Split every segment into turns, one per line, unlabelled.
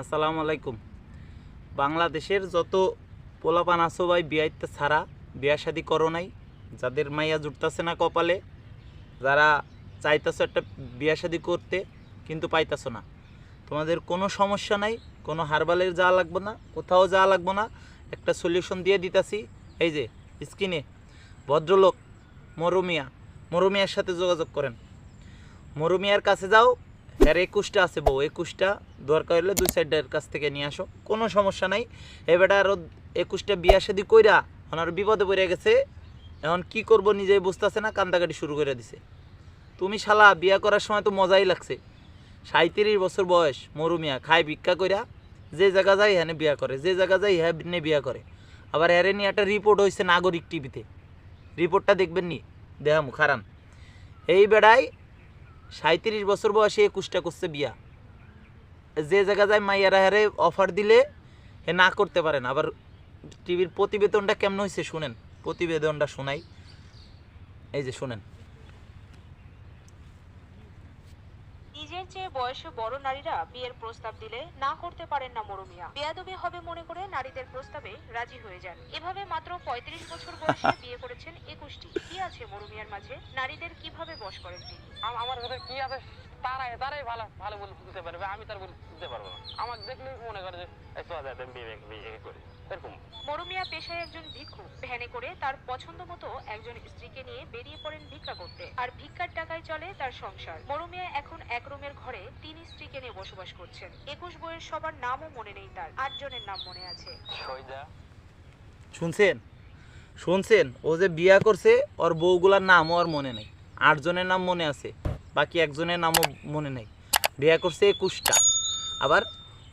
আসসালামু আলাইকুম। বাংলাদেশের যত পোলাপান আছো ভাই বিয়াইতে ছাড়া, বিয়া শাদি করো নাই। যাদের মাইয়া জুটতেছে না কপালে, যারা চাইতেছো একটা বিয়া শাদি করতে, কিন্তু পাইতেছো না। তোমাদের কোনো সমস্যা নাই, কোনো হারবালের যাওয়া লাগবে না, কোথাও যাওয়া লাগবে না, একটা সলিউশন দিয়ে দিতাছি। এই যে স্ক্রিনে ভদ্রলোক মরুমিয়া, মরুমিয়ার সাথে যোগাযোগ করেন। মরুমিয়ার কাছে যাও আর একুশটা আছে বউ, একুশটা। দরকার হলে দুই সাইডের কাছ থেকে নিয়ে আসো, কোনো সমস্যা নাই। এবারে আরও একুশটা বিয়া শাদি কইরা ওনার বিপদে পড়ে গেছে। এখন কি করব নিজেই বুঝতেছে না, কান্দাকাটি শুরু করে দিছে। তুমি শালা, বিয়া করার সময় তো মজাই লাগছে। সাঁত্রিশ বছর বয়স মরুমিয়া খায় ভিক্ষা কইরা যে জায়গা যায় হ্যানে বিয়া করে, যে জায়গা যায় হ্যাঁ বিয়া করে। আবার হ্যারে নিয়ে একটা রিপোর্ট হয়েছে নাগরিক টিভিতে রিপোর্টটা দেখবেন নি দেহামু, খারান। এই বেড়ায় সাঁত্রিশ বছর বয়সে একুশটা করছে বিয়া। যে জায়গা যায় মাইয়ারা হারে অফার দিলে হে না করতে পারে না। আবার টিভির প্রতিবেদনটা কেমন হয়েছে শুনেন? প্রতিবেদনটা শোনাই। এই যে শুনেন।
নিজের চেয়ে বয়সে বড় নারীরা বিয়ের প্রস্তাব দিলে না করতে পারেন না মরুমিয়া। বেয়াদবি হবে মনে করে নারীদের প্রস্তাবে রাজি হয়ে যান। এভাবে মাত্র পঁয়ত্রিশ বছর বয়সে বিয়ে করেছেন একুশটি। আছে মরুমিয়ার মাঝে? নারীদের কীভাবে বশ করেন তিনি?
আমার কাছে কি আছে তারাই তারাই ভালো ভালো বলে দিতে পারবে আমি তার বলে দিতে পারব না। আমাকে দেখলে মনে করে যে এরকম।
মরুমিয়া পেশায় একজন ভিক্ষু। ভ্যানে করে তার পছন্দ মতো একজন স্ত্রীকে নিয়ে বেরিয়ে পড়েন ভিক্ষা করতে। আর ভিক্ষার টাকায় চলে তার সংসার। মরুমিয়া এখন এক রুমের ঘরে তিন স্ত্রীকে নিয়ে বসবাস করছেন। একুশ বইয়ের সবার নামও মনে নেই তার। আটজনের নাম মনে আছে।
শুনছেন? শুনছেন? ও যে বিয়া করছে, ওর বউগুলার নামও আর মনে নেই। আটজনের নাম মনে আছে, বাকি একজনের নামও মনে নেই। বিয়া করছে একুশটা। আবার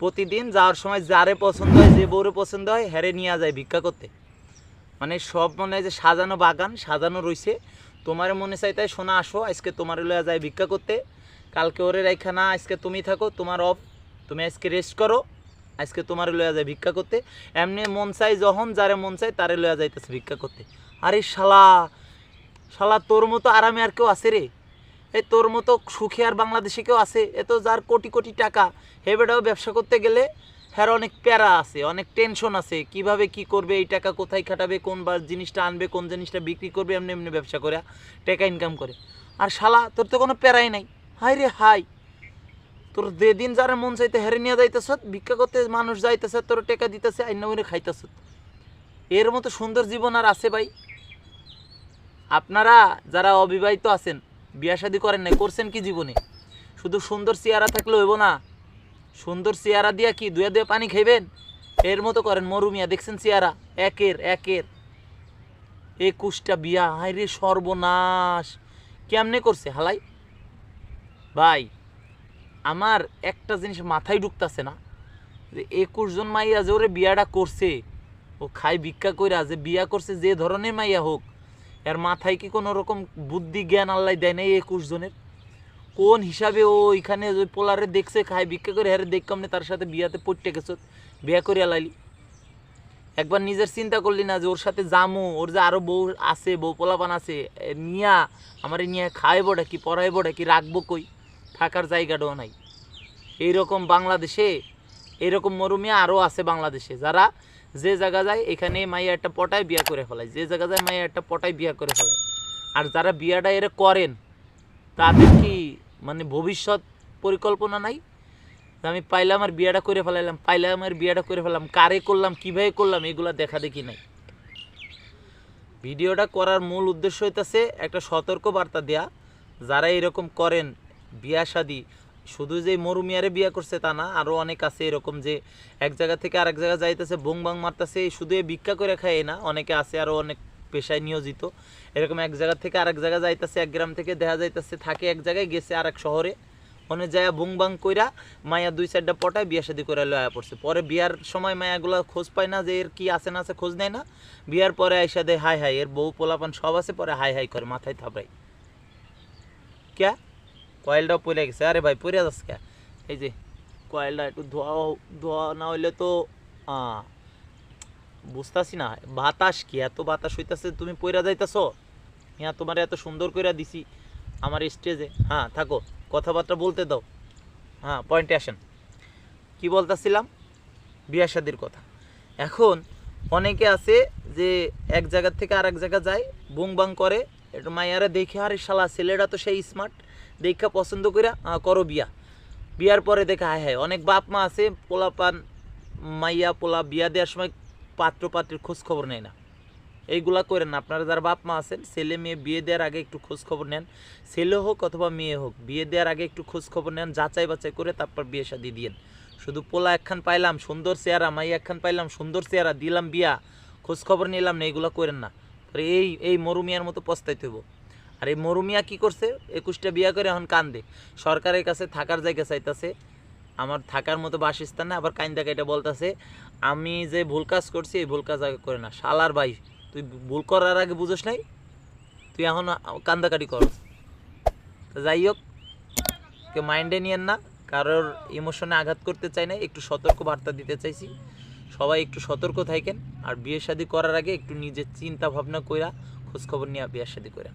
প্রতিদিন যাওয়ার সময় যারে পছন্দ হয়, যে বউরে পছন্দ হয় হ্যারে নিয়ে যায় ভিক্ষা করতে। মানে সব মনে হয় যে সাজানো বাগান, সাজানো রইছে। তোমার মনে চাই তাই শোনা আসো, আজকে তোমার লয়া যায় ভিক্ষা করতে। কালকে ওরে রাইখা না, আজকে তুমি থাকো, তোমার অফ। তুমি আজকে রেস্ট করো। আজকে তোমার লয়া যায় ভিক্ষা করতে, এমনি মন চাই যখন যারে মন চাই তারে লয়া যাইতেছে ভিক্ষা করতে। আরে শালা শালা তোর মতো আরামে আর কেউ আছে রে? এই তোর মতো সুখে আর বাংলাদেশে কেউ আছে? এ তো যার কোটি কোটি টাকা, হে বেটাও ব্যবসা করতে গেলে হ্যাঁ অনেক প্যারা আছে, অনেক টেনশন আছে। কীভাবে কি করবে, এই টাকা কোথায় খাটাবে, কোন বার জিনিসটা আনবে, কোন জিনিসটা বিক্রি করবে, এমনি এমনি ব্যবসা করে, টাকা ইনকাম করে। আর শালা, তোর তো কোনো প্যারাই নাই। হাই রে হাই তোর যে দিন যারা মন চাইতে হেরে নিয়ে যাইতেছ ভিক্ষা করতে মানুষ যাইতেছে, তোর টেকা দিতেছে, আইন ওরে খাইতেছ এর মতো সুন্দর জীবন আর আছে ভাই। আপনারা যারা অবিবাহিত আছেন, বিয়া শাদি করেন নাই, করছেন কি জীবনে? শুধু সুন্দর চেয়ারা থাকলে হইব না। সুন্দর চেয়ারা দিয়া কি দুয়া দুয়া পানি খাইবেন? এর মতো করেন মরুমিয়া, দেখছেন চেয়ারা একের একের। একুশটা বিয়া হাই রে সর্বনাশ। কেমনে করছে হালাই? ভাই আমার একটা জিনিস মাথায় ঢুকতাছে না, যে একুশ জন মাইয়া যে ওরে বিয়াটা করছে, ও খাই ভিক্ষা কইরা যে বিয়া করছে যে ধরনের মাইয়া হোক, এর মাথায় কি কোনো রকম বুদ্ধি জ্ঞান আল্লাহ দেয় নাই একুশ জনের? কোন হিসাবে ও এখানে ওই পোলারে দেখছে খাই ভিক্ষা করে হ্যারে দেখ কামনে তার সাথে বিয়াতে পড়তে গেছ, বিয়া করে লাইলি। একবার নিজের চিন্তা করলি না যে ওর সাথে জামু ওর যে আরও বউ আছে, বউ পোলাপান আছে নিয়া, আমার নিয়ে খাইবো কি পড়াইবো কি রাখব কই? থাকার জায়গাটাও নাই। এইরকম বাংলাদেশে এরকম মরুমিয়া আরও আছে বাংলাদেশে। যারা যে জায়গা যায়, এখানে মাইয়া একটা পটায় বিয়া করে ফেলায়। যে জায়গা যায় মাইয়া একটা পটায় বিয়া করে ফেলায়। আর যারা বিয়াটা এরা করেন, তাদের কি মানে ভবিষ্যৎ পরিকল্পনা নাই? আমি পাইলাম আর বিয়াটা করে ফেলাইলাম, পাইলাম আর বিয়াটা করে ফেলাম, কারে করলাম, কীভাবে করলাম, এগুলা দেখা দেখি নাই। ভিডিওটা করার মূল উদ্দেশ্য হইতাছে একটা সতর্ক বার্তা দেয়া। যারা এরকম করেন বিয়া শাদি। শুধু যে মরুমিয়ারে বিয়া করছে তা না আরও অনেক আছে এরকম যে এক জায়গা থেকে আরেক জায়গা যাইতেছে, বং বাং মারতেছে শুধু এই ভিক্ষা করে খায় না, অনেকে আছে আরও অনেক পেশায় নিয়োজিত। এরকম এক জায়গা থেকে আরেক জায়গা যাইতেছে, এক গ্রাম থেকে দেখা যাইতেছে, থাকে এক জায়গায়, গেছে আরেক শহরে। অনেক জায়গায় বুং বাং কইরা মায়া দুই সাইডটা পটায়, বিয়া শাদি করে লয়া পড়ছে। পরে বিয়ার সময় মায়াগুলো খোঁজ পায় না যে এর কি আছে না আছে, খোঁজ নেয় না। বিয়ার পরে আইসা দেয়, হাই হাই, এর বউ পোলাপান সব আছে, পরে হাই হাই করে মাথায় থাপড়াই ক্যা? কয়েলটাও পড়ে গেছে। আরে ভাই, পড়ে ক্যা এই যে, কয়েলটা একটু ধোয়া ধোয়া না হইলে তো বুঝতাছি না, বাতাস কি? এত বাতাস হইতাছে, তুমি পইরা যাইতাছ? হ্যাঁ তোমার এত সুন্দর কইরা দিছি আমার স্টেজে। হ্যাঁ থাকো, কথাবার্তা বলতে দাও। হ্যাঁ পয়েন্টে আসেন। কি কি বলতেছিলাম? বিয়া শাদির কথা। এখন অনেকে আছে যে এক জায়গা থেকে আরেক জায়গা যায়, বুং বাং করে, একটু মাইয়ারা দেখে, আরে শালা ছেলেটা তো সেই স্মার্ট দেখা পছন্দ করে করো বিয়া। বিয়ার পরে দেখা, হায় হায়, অনেক বাপ মা আছে পোলা পান মাইয়া, পোলা, বিয়া দেওয়ার সময় পাত্র পাত্রের খোঁজ খবর নেয় না। এইগুলা করেন না। আপনারা যারা বাপ মা আছেন, ছেলে মেয়ে, বিয়ে দেওয়ার আগে একটু খোঁজ খবর নেন। ছেলে হোক অথবা মেয়ে হোক, বিয়ে দেওয়ার আগে একটু খোঁজ খবর নেন, যাচাই বাছাই করে তারপর বিয়ে শাদি দিয়েন। শুধু পোলা একখান পাইলাম, সুন্দর চেহারা মাই একখান পাইলাম, সুন্দর চেহারা, দিলাম বিয়া, খোঁজ খবর নিলাম না, এইগুলো করেন না। এই এই মরুমিয়ার মতো পস্তাইতে হইব। আর এই মরুমিয়া কি করছে? একুশটা বিয়া করে এখন কান্দে। সরকারের কাছে থাকার জায়গা চাইতাছে। আমার থাকার মতো বাসস্থান না, আবার কাইন্দা কাইটা বলতাছে, আমি যে ভুল কাজ করছি, এই ভুল কাজ আগে করে না। শালার ভাই, তুই ভুল করার আগে বুঝোস নাই? তুই এখন কান্দাকাটি কর। যাই হোক, কেউ মাইন্ডে নিয়েন না। কারোর ইমোশনে আঘাত করতে চাই না একটু সতর্ক বার্তা দিতে চাইছি। সবাই একটু সতর্ক থাকেন আর বিয়ে শাদি করার আগে একটু নিজের চিন্তা ভাবনা কইরা খোঁজখবর নিয়ে বিয়ে শাদি করেন।